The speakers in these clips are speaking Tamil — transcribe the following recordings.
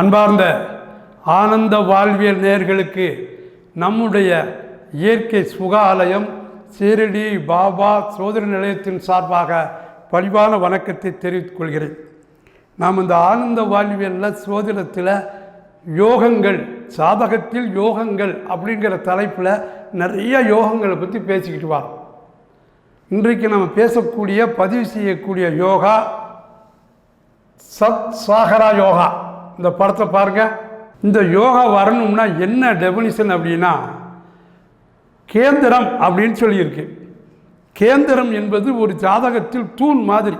அன்பார்ந்த ஆனந்த வாழ்வியல் நேர்களுக்கு நம்முடைய இயற்கை சுகாலயம் சீரடி பாபா சோதனை நிலையத்தின் சார்பாக பணிவான வணக்கத்தை தெரிவித்துக் கொள்கிறேன். நாம் இந்த ஆனந்த வாழ்வியலில் சோதனத்தில் யோகங்கள் சாதகத்தில் யோகங்கள் அப்படிங்கிற தலைப்பில் நிறைய யோகங்களை பற்றி பேசிக்கிட்டு வரோம். இன்றைக்கு நம்ம பேசக்கூடிய பதிவு செய்யக்கூடிய யோகா சத் சாகரா யோகா. இந்த படத்தை பாருங்க. இந்த யோகா வரணும்னா என்ன டெபினிஷன் அப்படின்னா கேந்திரம் அப்படின்னு சொல்லியிருக்கு. கேந்திரம் என்பது ஒரு ஜாதகத்தில் தூண் மாதிரி.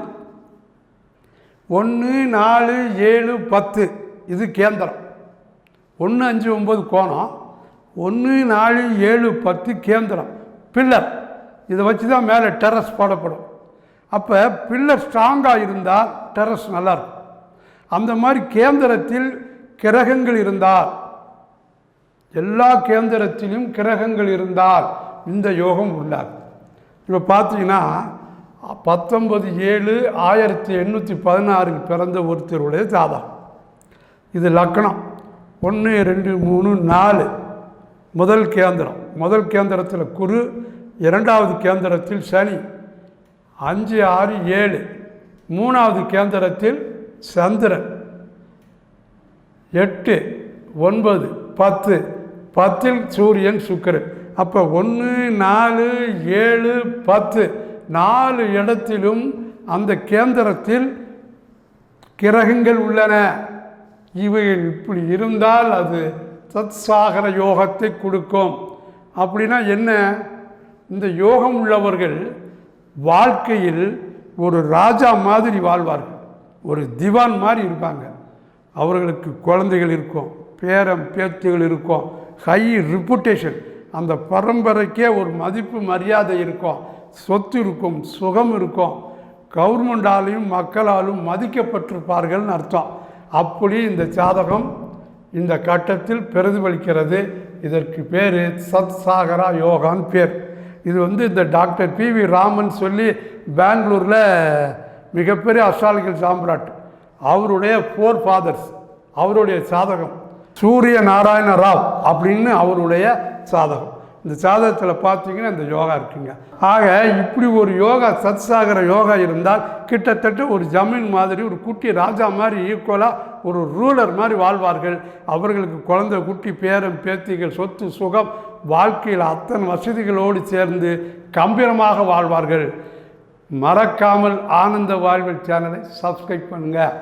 ஒன்று நாலு ஏழு பத்து. இது கேந்திரம். ஒன்று அஞ்சு ஒம்பது கோணம். ஒன்று நாலு ஏழு பத்து கேந்திரம். பில்லர் இதை வச்சு தான் மேலே டெரஸ் போடப்படும். அப்போ பில்லர் ஸ்ட்ராங்காக இருந்தால் டெரஸ் நல்லாயிருக்கும் அந்த மாதிரி கேந்திரத்தில் கிரகங்கள் இருந்தால் எல்லா கேந்திரத்திலும் கிரகங்கள் இருந்தால் இந்த யோகம் உள்ளாது இப்போ பார்த்தீங்கன்னா பத்தொன்பது ஏழு ஆயிரத்தி எண்ணூற்றி பதினாறில் பிறந்த ஒருத்தருடைய ஜாதகம். இது லக்கணம். ஒன்று ரெண்டு மூணு நாலு. முதல் கேந்திரம். முதல் கேந்திரத்தில் குரு இரண்டாவது கேந்திரத்தில் சனி. அஞ்சு ஆறு ஏழு. மூணாவது கேந்திரத்தில் சந்திரன். எட்டு ஒன்பது பத்து. பத்தில் சூரியன் சுக்கரன். அப்போ ஒன்று நாலு ஏழு பத்து. நாலு இடத்திலும் அந்த கேந்திரத்தில் கிரகங்கள் உள்ளன. இவைகள் இப்படி இருந்தால் அது சத்சாகர யோகத்தை கொடுக்கும். அப்படின்னா என்ன? இந்த யோகம் உள்ளவர்கள் வாழ்க்கையில் ஒரு ராஜா மாதிரி வாழ்வார்கள். ஒரு திவான் மாதிரி இருப்பாங்க. அவர்களுக்கு குழந்தைகள் இருக்கும் பேரம் பேச்சுகள் இருக்கும் ஹை ரிப்புட்டேஷன் அந்த பரம்பரைக்கே ஒரு மதிப்பு மரியாதை இருக்கும் சொத்து இருக்கும் சுகம் இருக்கும். கவர்மெண்டாலையும் மக்களாலும் மதிக்கப்பட்டிருப்பார்கள்னு அர்த்தம். அப்படி இந்த ஜாதகம் இந்த கட்டத்தில் பிரதிபலிக்கிறது. இதற்கு பேர் சத் சாகரா யோகான்னு பேர். இது வந்து இந்த டாக்டர் பி வி ராமன் சொல்லி பெங்களூரில் மிகப்பெரிய அஸ்ட்ராலஜிக்கல் சாம்ராட். அவருடைய ஃபோர் ஃபாதர்ஸ் அவருடைய சாதகம் சூரிய நாராயண ராவ் அப்படின்னு அவருடைய சாதகம். இந்த சாதகத்தில் பார்த்தீங்கன்னா இந்த யோகா இருக்குங்க. ஆக இப்படி ஒரு யோகா சத்சாகர யோகா இருந்தால் கிட்டத்தட்ட ஒரு ஜமீன் மாதிரி ஒரு குட்டி ராஜா மாதிரி ஈக்குவலாக ஒரு ரூலர் மாதிரி வாழ்வார்கள். அவர்களுக்கு குழந்தை குட்டி பேரன் பேத்திகள் சொத்து சுகம் வாழ்க்கையில் அத்தனை வசதிகளோடு சேர்ந்து கம்பீரமாக வாழ்வார்கள். மறக்காமல் ஆனந்த வாழ்வில் சேனலை சப்ஸ்கிரைப் பண்ணுங்கள்